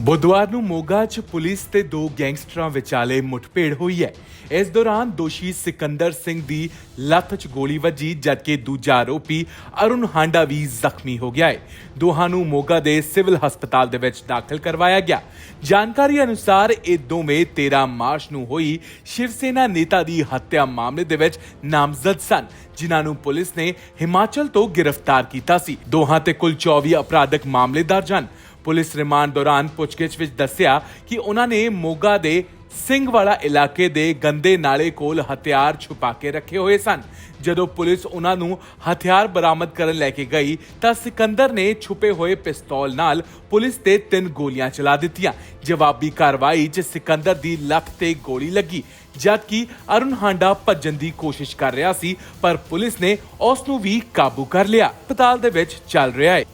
ਬੁੱਧਵਾਰ ਨੂੰ ਮੋਗਾ 'ਚ ਪੁਲਿਸ ਤੇ ਦੋ ਗੈਂਗਸਟਰਾਂ ਵਿਚਾਲੇ ਮੁੱਠਭੇੜ ਹੋਈ ਹੈ। ਇਸ ਦੌਰਾਨ ਦੋਸ਼ੀ ਸਿਕੰਦਰ ਸਿੰਘ ਦੀ ਲੱਤ 'ਚ ਗੋਲੀ ਵੱਜੀ, ਜਦਕਿ ਦੂਜਾ ਆਰੋਪੀ ਅਰੁਣ ਹਾਂਡਾ ਵੀ ਜ਼ਖਮੀ ਹੋ ਗਿਆ ਹੈ। ਦੋਹਾਂ ਨੂੰ ਮੋਗਾ ਦੇ ਸਿਵਲ ਹਸਪਤਾਲ ਦੇ ਵਿੱਚ ਦਾਖਲ ਕਰਵਾਇਆ ਗਿਆ। ਜਾਣਕਾਰੀ ਅਨੁਸਾਰ ਇਹ ਦੋਵੇਂ 13 ਮਾਰਚ ਨੂੰ ਹੋਈ ਸ਼ਿਵ ਸੈਨਾ ਨੇਤਾ ਦੀ ਹੱਤਿਆ ਮਾਮਲੇ ਦੇ ਵਿੱਚ ਨਾਮਜ਼ਦ ਸਨ, ਜਿਨ੍ਹਾਂ ਨੂੰ ਪੁਲਿਸ ਨੇ ਹਿਮਾਚਲ ਤੋਂ ਗ੍ਰਿਫਤਾਰ ਕੀਤਾ ਸੀ। ਦੋਹਾਂ ਤੇ ਕੁੱਲ 24 ਅਪਰਾਧਕ ਮਾਮਲੇ ਦਰਜ ਹਨ। ਪੁਲਿਸ ਰਿਮਾਂਡ ਦੌਰਾਨ ਪੁੱਛਗਿੱਛ ਵਿੱਚ ਦੱਸਿਆ ਕਿ ਉਹਨਾਂ ਨੇ ਮੋਗਾ ਦੇ ਸਿੰਘਵਾਲਾ ਇਲਾਕੇ ਦੇ ਗੰਦੇ ਨਾਲੇ ਕੋਲ ਹਥਿਆਰ ਛੁਪਾ ਕੇ ਰੱਖੇ ਹੋਏ ਸਨ। ਜਦੋਂ ਪੁਲਿਸ ਉਹਨਾਂ ਨੂੰ ਹਥਿਆਰ ਬਰਾਮਦ ਕਰਨ ਲੈ ਕੇ ਗਈ, ਤਾਂ ਸਿਕੰਦਰ ਨੇ ਛੁਪੇ ਹੋਏ ਪਿਸਤੌਲ ਨਾਲ ਪੁਲਿਸ ਤੇ ਤਿੰਨ ਗੋਲੀਆਂ ਚਲਾ ਦਿੱਤੀਆਂ। ਜਵਾਬੀ ਕਾਰਵਾਈ 'ਚ ਸਿਕੰਦਰ ਦੀ ਲੱਤ ਤੇ ਗੋਲੀ ਲੱਗੀ, ਜਦਕਿ ਅਰੁਣ ਹਾਂਡਾ ਭੱਜਣ ਦੀ ਕੋਸ਼ਿਸ਼ ਕਰ ਰਿਹਾ ਸੀ, ਪਰ ਪੁਲਿਸ ਨੇ ਉਸ ਨੂੰ ਵੀ ਕਾਬੂ ਕਰ ਲਿਆ। ਹਸਪਤਾਲ ਦੇ ਵਿੱਚ ਚੱਲ ਰਿਹਾ ਹੈ।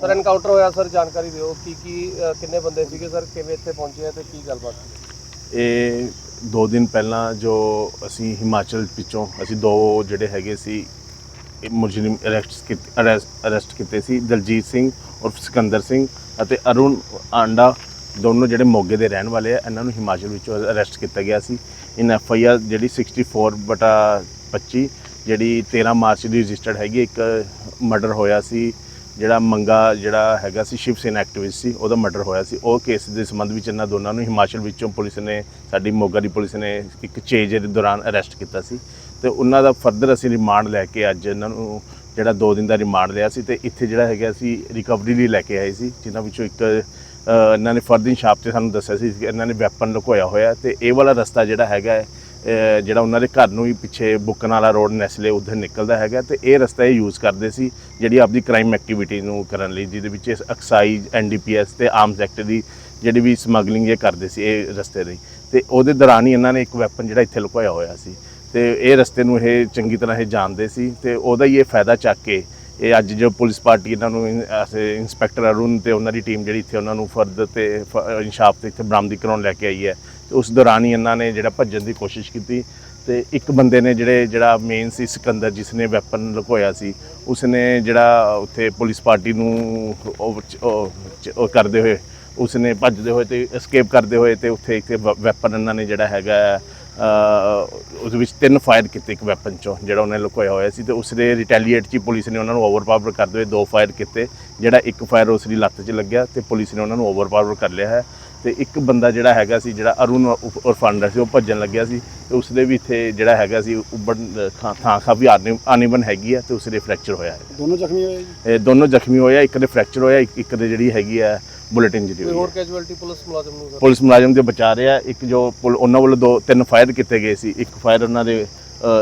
ਸਰ ਐਨਕਾਊਂਟਰ ਹੋਇਆ ਸਰ ਜਾਣਕਾਰੀ ਦਿਓ ਕੀ ਕੀ ਅ, ਕਿੰਨੇ ਬੰਦੇ ਸੀਗੇ ਸਰ ਕਿਵੇਂ ਇੱਥੇ ਪਹੁੰਚੇ ਆ ਤੇ ਕੀ ਗੱਲਬਾਤ ਸੀ? ਇਹ ਦੋ ਦਿਨ ਪਹਿਲਾਂ ਜੋ ਅਸੀਂ ਹਿਮਾਚਲ ਪਿੱਛੋਂ ਅਸੀਂ ਦੋ ਜਿਹੜੇ ਹੈਗੇ ਸੀ ਇਹ ਮੁਜਰਮ ਅਰੈਸਟ ਅਰੈਸਟ ਕੀਤੇ ਸੀ ਦਲਜੀਤ ਸਿੰਘ ਉਰਫ ਸਿਕੰਦਰ ਸਿੰਘ ਅਤੇ ਅਰੁਣ ਆਂਡਾ ਦੋਨੋਂ ਜਿਹੜੇ ਮੋਗੇ ਦੇ ਰਹਿਣ ਵਾਲੇ ਆ ਇਹਨਾਂ ਨੂੰ ਹਿਮਾਚਲ ਵਿੱਚੋਂ ਅਰੈਸਟ ਕੀਤਾ ਗਿਆ ਸੀ। ਇਨ ਐਫ ਆਈ ਆਰ ਜਿਹੜੀ 64 ਬਟਾ 25 ਜਿਹੜੀ 13 ਮਾਰਚ ਦੀ ਰਜਿਸਟਰਡ ਹੈਗੀ ਇੱਕ ਮਰਡਰ ਹੋਇਆ ਸੀ ਜਿਹੜਾ ਮੰਗਾ ਜਿਹੜਾ ਹੈਗਾ ਸੀ, ਸ਼ਿਵ ਸੈਨਾ ਐਕਟਿਵਿਸਟ ਸੀ, ਉਹਦਾ ਮਰਡਰ ਹੋਇਆ ਸੀ। ਉਹ ਕੇਸ ਦੇ ਸੰਬੰਧ ਵਿੱਚ ਇਹਨਾਂ ਦੋਨਾਂ ਨੂੰ ਹਿਮਾਚਲ ਵਿੱਚੋਂ ਪੁਲਿਸ ਨੇ, ਸਾਡੀ ਮੋਗਾ ਦੀ ਪੁਲਿਸ ਨੇ ਇੱਕ ਚੇਜ ਦੇ ਦੌਰਾਨ ਅਰੈਸਟ ਕੀਤਾ ਸੀ। ਤੇ ਉਹਨਾਂ ਦਾ ਫਰਦਰ ਅਸੀਂ ਰਿਮਾਂਡ ਲੈ ਕੇ ਅੱਜ ਇਹਨਾਂ ਨੂੰ ਜਿਹੜਾ 2 ਦਿਨ ਦਾ ਰਿਮਾਂਡ ਲਿਆ ਸੀ ਤੇ ਇੱਥੇ ਜਿਹੜਾ ਹੈਗਾ ਸੀ ਰਿਕਵਰੀ ਲਈ ਲੈ ਕੇ ਆਏ ਸੀ, ਜਿਨ੍ਹਾਂ ਵਿੱਚੋਂ ਇੱਕ ਇਹਨਾਂ ਨੇ ਫਰਦਿਨ ਸ਼ਾਪ ਤੇ ਸਾਨੂੰ ਦੱਸਿਆ ਸੀ ਕਿ ਇਹਨਾਂ ਨੇ ਵੈਪਨ ਲੁਕੋਇਆ ਹੋਇਆ ਤੇ ਇਹ ਵਾਲਾ ਰਸਤਾ ਜਿਹੜਾ ਹੈਗਾ ਜਿਹੜਾ ਉਹਨਾਂ ਦੇ ਘਰ ਨੂੰ ਹੀ ਪਿੱਛੇ ਬੁੱਕਨ ਵਾਲਾ ਰੋਡ ਨੈਸਲੇ ਉਧਰ ਨਿਕਲਦਾ ਹੈਗਾ ਤੇ ਇਹ ਰਸਤਾ ਇਹ ਯੂਜ਼ ਕਰਦੇ ਸੀ, ਜਿਹੜੀ ਆਪਦੀ ਕ੍ਰਾਈਮ ਐਕਟੀਵਿਟੀ ਨੂੰ ਕਰਨ ਲਈ, ਜਿਹਦੇ ਵਿੱਚ ਐਕਸਾਈਜ਼ ਐਨਡੀਪੀਐਸ ਤੇ ਆਰਮਸ ਐਕਟ ਦੀ ਜਿਹੜੀ ਵੀ ਸਮਗਲਿੰਗ ਇਹ ਕਰਦੇ ਸੀ ਇਹ ਰਸਤੇ ਦੀ ਤੇ ਉਹਦੇ ਦੌਰਾਨ ਹੀ ਇਹਨਾਂ ਨੇ ਇੱਕ ਵੈਪਨ ਜਿਹੜਾ ਇੱਥੇ ਲੁਕੋਇਆ ਹੋਇਆ ਸੀ। ਤੇ ਇਹ ਰਸਤੇ ਨੂੰ ਇਹ ਚੰਗੀ ਤਰ੍ਹਾਂ ਇਹ ਜਾਣਦੇ ਸੀ ਤੇ ਉਹਦਾ ਹੀ ਇਹ ਫਾਇਦਾ ਚੱਕ ਕੇ ਇਹ ਅੱਜ ਜੋ ਪੁਲਿਸ ਪਾਰਟੀ ਇਹਨਾਂ ਨੂੰ ਇਨ- ਇੰਸਪੈਕਟਰ ਅਰੁਣ ਤੇ ਉਹਨਾਂ ਦੀ ਟੀਮ ਜਿਹੜੀ ਇੱਥੇ ਉਹਨਾਂ ਨੂੰ ਫਰਦ ਤੇ, ਫ- ਇਨਸ਼ਾਫ ਤੇ ਇੱਥੇ ਬਰਾਮਦੀ ਕਰਾਉਣ ਲੈ ਕੇ ਆਈ ਹੈ ਉਸ ਦੌਰਾਨ ਹੀ ਇਹਨਾਂ ਨੇ ਜਿਹੜਾ ਭੱਜਣ ਦੀ ਕੋਸ਼ਿਸ਼ ਕੀਤੀ ਤੇ ਇੱਕ ਬੰਦੇ ਨੇ ਜਿਹੜੇ, ਜਿਹੜਾ ਮੇਨ ਸੀ ਸਿਕੰਦਰ ਜਿਸ ਨੇ ਵੈਪਨ ਲੁਕੋਇਆ ਸੀ ਉਸ ਨੇ ਜਿਹੜਾ ਉੱਥੇ ਪੁਲਿਸ ਪਾਰਟੀ ਨੂੰ ਉਹ ਕਰਦੇ ਹੋਏ, ਉਸਨੇ ਭੱਜਦੇ ਹੋਏ ਤੇ ਐਸਕੇਪ ਕਰਦੇ ਹੋਏ ਤੇ ਉੱਥੇ ਇੱਕ ਵੈਪਨ ਇਹਨਾਂ ਨੇ ਜਿਹੜਾ ਹੈਗਾ ਉਸ ਵਿੱਚ ਤਿੰਨ ਫਾਇਰ ਕੀਤੇ ਇੱਕ ਵੈਪਨ ਚੋਂ, ਜਿਹੜਾ ਉਹਨੇ ਲੁਕੋਇਆ ਹੋਇਆ ਸੀ ਤੇ ਉਸ ਦੇ ਰਿਟੈਲੀਏਟ 'ਚ ਪੁਲਿਸ ਨੇ ਉਹਨਾਂ ਨੂੰ ਓਵਰਪਾਵਰ ਕਰਦੇ ਹੋਏ ਦੋ ਫਾਇਰ ਕੀਤੇ, ਜਿਹੜਾ ਇੱਕ ਫਾਇਰ ਉਸ ਦੀ ਲੱਤ 'ਚ ਲੱਗਿਆ ਤੇ ਪੁਲਿਸ ਨੇ ਉਹਨਾਂ ਨੂੰ ਓਵਰਪਾਵਰ ਕਰ ਲਿਆ ਹੈ। ਤੇ ਇੱਕ ਬੰਦਾ ਜਿਹੜਾ ਹੈਗਾ ਸੀ ਜਿਹੜਾ ਅਰੁਣ ਉਰਫਾਂਡਰ ਸੀ ਉਹ ਭੱਜਣ ਲੱਗਿਆ ਸੀ ਤੇ ਉਸ ਦੇ ਵੀ ਇੱਥੇ ਜਿਹੜਾ ਹੈਗਾ ਸੀ ਉੱਬੜ ਥਾਂ ਥਾਂ ਕਾਫੀ ਆਨੀਵਨ ਹੈਗੀ ਹੈ ਤੇ ਉਸ ਦੇ ਫ੍ਰੈਕਚਰ ਹੋਇਆ ਹੈ। ਦੋਨੋਂ ਜ਼ਖਮੀ ਹੋਏ ਜੀ? ਇਹ ਦੋਨੋਂ ਜ਼ਖਮੀ ਹੋਇਆ ਇੱਕ ਦੇ ਫ੍ਰੈਕਚਰ ਹੋਇਆ ਇੱਕ ਦੇ ਜਿਹੜੀ ਹੈਗੀ ਹੈ ਬੁਲੇਟ ਇੰਜਰੀ ਹੋਈ ਹੋਰ ਕੈਜੁਅਲਟੀ ਪੁਲਿਸ ਮੁਲਾਜ਼ਮ ਨੂੰ? ਪੁਲਿਸ ਮੁਲਾਜ਼ਮ ਦੇ ਬਚਾ ਰਿਹਾ ਇੱਕ ਜੋ ਪੁਲ- ਉਹਨਾਂ ਵੱਲੋਂ ਦੋ ਤਿੰਨ ਫਾਇਰ ਕੀਤੇ ਗਏ ਸੀ ਇੱਕ ਫਾਇਰ ਉਹਨਾਂ ਦੇ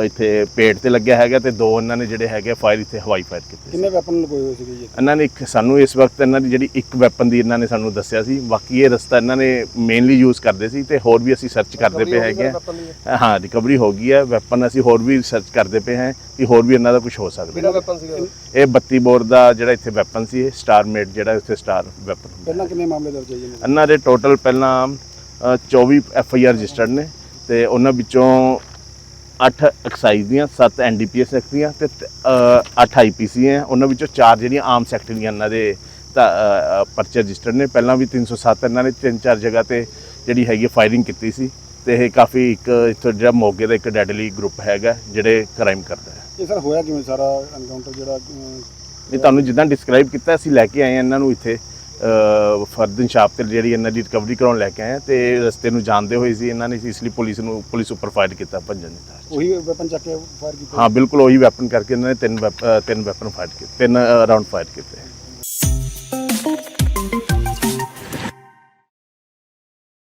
ਇੱਥੇ ਪੇਟ ਤੇ ਲੱਗਿਆ ਹੈਗਾ ਤੇ ਦੋ ਉਹਨਾਂ ਨੇ ਜਿਹੜੇ ਹੈਗੇ ਫਾਇਰ ਇੱਥੇ ਹਵਾਈ ਫਾਇਰ ਕੀਤੇ ਸੀ। ਕਿੰਨੇ ਵੈਪਨ ਲਗੋਏ ਹੋਏ ਸੀਗੇ ਜੀ? ਇਹਨਾਂ ਨੇ ਇੱਕ ਸਾਨੂੰ ਇਸ ਵਕਤ ਇਹਨਾਂ ਦੀ ਜਿਹੜੀ ਇੱਕ ਵੈਪਨ ਦੀ ਇਹਨਾਂ ਨੇ ਸਾਨੂੰ ਦੱਸਿਆ ਸੀ। ਬਾਕੀ ਇਹ ਰਸਤਾ ਇਹਨਾਂ ਨੇ ਮੇਨਲੀ ਯੂਜ਼ ਕਰਦੇ ਸੀ ਤੇ ਹੋਰ ਵੀ ਅਸੀਂ ਸਰਚ ਕਰਦੇ ਪਏ ਹੈਗੇ ਹਾਂ। ਹਾਂ ਰਿਕਵਰੀ ਹੋ ਗਈ ਹੈ ਵੈਪਨ ਅਸੀਂ ਹੋਰ ਵੀ ਸਰਚ ਕਰਦੇ ਪਏ ਹਾਂ ਕਿ ਹੋਰ ਵੀ ਇਹਨਾਂ ਦਾ ਕੁਝ ਹੋ ਸਕਦਾ। ਕਿਹੜਾ ਵੈਪਨ ਸੀਗਾ? ਇਹ 32 ਬੋਰ ਦਾ ਜਿਹੜਾ ਇੱਥੇ ਵੈਪਨ ਸੀ ਇਹ ਸਟਾਰ ਮੇਡ ਜਿਹੜਾ ਉੱਥੇ ਸਟਾਰ ਵੈਪਨ ਪਹਿਲਾਂ ਕਿੰਨੇ ਮਾਮਲੇ ਦਰਜ ਹੈ ਜੀ ਇਹਨਾਂ ਦੇ? ਇਹਨਾਂ ਦੇ ਟੋਟਲ ਪਹਿਲਾਂ ਅ, 24 ਐਫ ਆਈ ਆਰ ਰਜਿਸਟਰਡ ਨੇ ਤੇ ਉਹਨਾਂ ਵਿੱਚੋਂ 8 ਐਕਸਾਈਜ਼ ਦੀਆਂ 7 N D P S act ਦੀਆਂ ਤੇ 8 ਆਈ ਪੀ ਸੀ ਹੈ ਉਹਨਾਂ ਵਿੱਚੋਂ 4 ਜਿਹੜੀਆਂ ਆਮ ਸੈਕਟਰ ਦੀਆਂ ਇਹਨਾਂ ਦੇ ਤਾਂ, ਪਰਚੇ ਰਜਿਸਟਰਡ ਨੇ। ਪਹਿਲਾਂ ਵੀ 307 ਇਹਨਾਂ ਨੇ ਤਿੰਨ ਚਾਰ ਜਗ੍ਹਾ ਤੇ ਜਿਹੜੀ ਹੈਗੀ ਫਾਇਰਿੰਗ ਕੀਤੀ ਸੀ ਤੇ ਇਹ ਕਾਫੀ ਇੱਕ ਇੱਥੋਂ ਜਿਹੜਾ ਮੋਗੇ ਦਾ ਇੱਕ ਡੈਡਲੀ ਗਰੁੱਪ ਹੈਗਾ ਜਿਹੜੇ ਕ੍ਰਾਈਮ ਕਰਦਾ ਹੈ। ਇਹ ਸਰ ਹੋਇਆ ਕਿਵੇਂ ਸਾਰਾ ਐਨਕਾਊਂਟਰ ਜਿਹੜਾ ਇਹ ਤੁਹਾਨੂੰ ਜਿੱਦਾਂ ਡਿਸਕ੍ਰਾਈਬ ਕੀਤਾ ਅਸੀਂ ਲੈ ਕੇ ਆਏ ਹਾਂ ਇਹਨਾਂ ਨੂੰ ਇੱਥੇ। ਫਰਦਨ ਸ਼ਾਪ ਤੇ ਜਿਹੜੀ ਇਹਨਾਂ ਦੀ ਰਿਕਵਰੀ ਕਰਾਉਣ ਲੈ ਕੇ ਆਏ ਤੇ ਰਸਤੇ ਨੂੰ ਜਾਣਦੇ ਹੋਏ ਸੀ ਇਹਨਾਂ ਨੇ ਇਸ ਲਈ ਪੁਲਿਸ ਨੂੰ ਪੁਲਿਸ ਉੱਪਰ ਫਾਇਰ ਕੀਤਾ ਭੱਜਣ ਦੀ ਤਾਰ ਉਹੀ ਵੈਪਨ ਚੱਕ ਕੇ ਫਾਇਰ ਕੀਤਾ? ਹਾਂ ਬਿਲਕੁਲ ਉਹੀ ਵੈਪਨ ਕਰਕੇ ਇਹਨਾਂ ਨੇ ਤਿੰਨ ਤਿੰਨ ਵੈਪਨ ਫਾਇਰ ਕੀਤੇ ਤਿੰਨ ਰਾਉਂਡ ਫਾਇਰ ਕੀਤੇ।